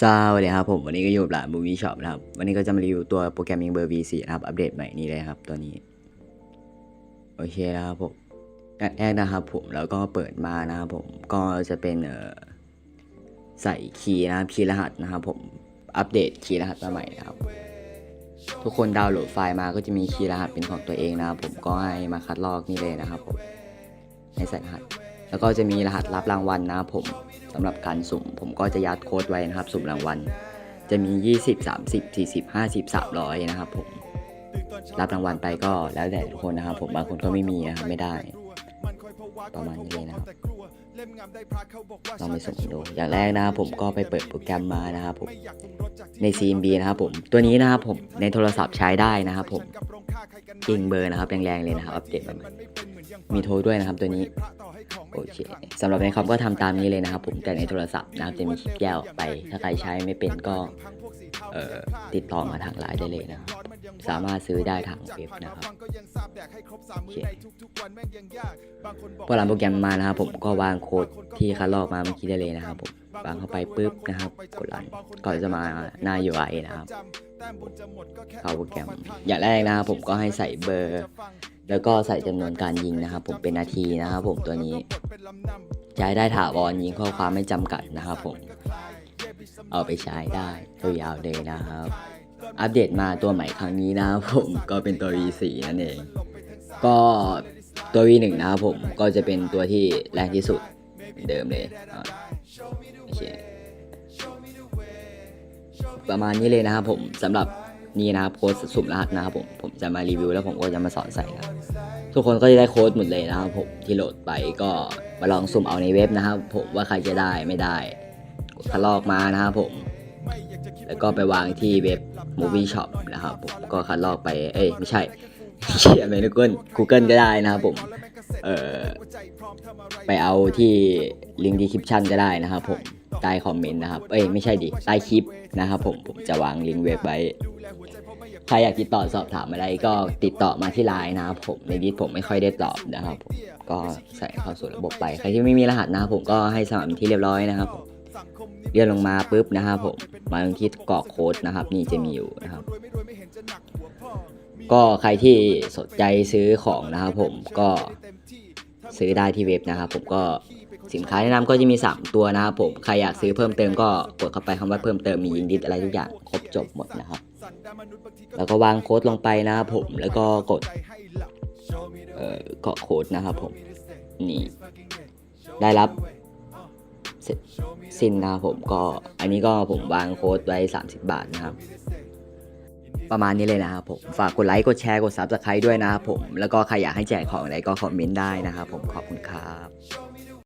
สวัสดีครับผมวันนี้ก็อยู่กับร้านบูมี่ช็อปนะครับ วันนี้ก็จะมารีวิวตัวโปรแกรมมิงเบอร์ V4 นะครับ อัปเดตใหม่นี้เลยครับตัวนี้ โอเคนะครับผมอย่างแรกนะครับผมแล้วก็เปิดมานะครับผมก็จะเป็นเอ่อใส่คีย์นะครับคีย์รหัสนะครับผมอัปเดตคีย์รหัสมาใหม่นะครับ ทุกคนดาวน์โหลดไฟล์มาก็จะมีคีย์รหัสเป็นของตัวเองนะครับผมก็ให้มาคัดลอกนี่เลยนะครับผมให้ใส่รหัส แล้วก็จะมีรหัสรับรางวัลนะครับผมสำหรับการสุ่ม ผมก็จะยัดโค้ดไว้นะครับ สุ่มรางวัล จะมี 20 30 40 50 300 นะครับผม รับรางวัลไปก็แล้วแต่ทุกคนนะครับผมบางคนก็ไม่มีนะครับไม่ได้ ประมาณนี้นะครับลองไปสุ่มดูอย่างแรกนะครับผมก็ไปเปิดโปรแกรมมานะครับผมใน CMB นะครับผมตัวนี้นะครับผมในโทรศัพท์ใช้ได้นะครับผมจริงเบอร์นะครับแรงๆเลยนะครับอัปเดตใหม่มีโทรด้วยนะครับตัวนี้ โอเคสำหรับในคอมก็ทำตามนี้เลยนะครับ ผมแต่ในโทรศัพท์นะครับจะมีคลิปแกออกไป ถ้าใครใช้ไม่เป็นก็เอ่อติดต่อมาทางไลน์ได้เลยนะครับสามารถซื้อได้ทางเว็บนะครับโอเคพอรันโปรแกรมมานะครับผมก็วางโค้ดที่คัดลอกมาเมื่อกี้ได้เลยนะครับผมวางเข้าไปปุ๊บนะครับ กดรันก็จะมาหน้า UI นะครับ เข้าโปรแกรมอย่างแรกนะครับผมก็ให้ใส่เบอร์ แล้วก็ใส่จำนวนการยิงนะครับ ผมเป็นนาทีนะครับ ผมตัวนี้ใช้ได้ถาวรยิงข้อความไม่จำกัดนะครับผมเอาไปใช้ได้ยาวๆเลยนะครับ อัปเดตมาตัวใหม่ครั้งนี้นะครับผมก็เป็นตัว V4 นั่นเอง ก็ตัว V1 นะครับผมก็จะเป็นตัวที่แรงที่สุดเหมือนเดิมเลยอะโอเค ประมาณนี้เลยนะครับผมสำหรับนี่นะครับโค้ดสุ่มรหัสนะครับผมผมจะมารีวิวแล้วผมก็จะมาสอนใส่ครับทุกคนก็จะได้โค้ดหมดเลยนะครับผมที่โหลดไปก็มาลองสุ่มเอาในเว็บนะครับผมว่าใครจะได้ไม่ได้กดคัดลอกมานะครับผม แล้วก็ไปวางที่เว็บ Movie Shop นะครับผมก็คัดลอกไปเอ้ยไม่ใช่เขียนไปใน Google Google ก็ได้นะครับผมเอ่อไปเอาที่ลิงก์ดีคริปชั่นก็ได้นะครับผม ใต้คอมเมนต์นะครับ เอ้ยไม่ใช่ดิใต้คลิปนะครับผมผมจะวางลิงก์เว็บไว้ ใครอยากติดต่อสอบถามอะไรก็ติดต่อมาที่ไลน์นะครับผมในดิสผมไม่ค่อยได้ตอบนะครับผมก็ใส่เข้าสู่ระบบไป ใครที่ไม่มีรหัสนะครับผมก็ให้สมัครที่เรียบร้อยนะครับผมเลื่อนลงมาปุ๊บนะครับผมมางที่กรอกโค้ดนะครับ นี่จะมีอยู่นะครับ ก็ใครที่สนใจซื้อของนะครับผมก็ซื้อได้ที่เว็บนะครับผมก็ สินค้าแนะนำก็จะมี 3 ตัวนะครับผม ใครอยากซื้อเพิ่มเติมก็กดเข้าไปคำว่าเพิ่มเติมมียิงดิสอะไรทุกอย่างครบจบหมดนะครับ แล้วก็วางโค้ดลงไปนะครับผม แล้วก็กดเอ่อกรอกโค้ดนะครับผม นี่ ได้รับสิ้นนะครับผมก็อันนี้ก็ผมวางโค้ดไว้ 30 บาทนะครับ ประมาณนี้เลยนะครับผม ฝากกดไลค์กดแชร์กด Subscribe ด้วยนะครับผม แล้วก็ใครอยากให้แจกของอะไรก็คอมเมนต์ได้นะครับผมขอบคุณครับ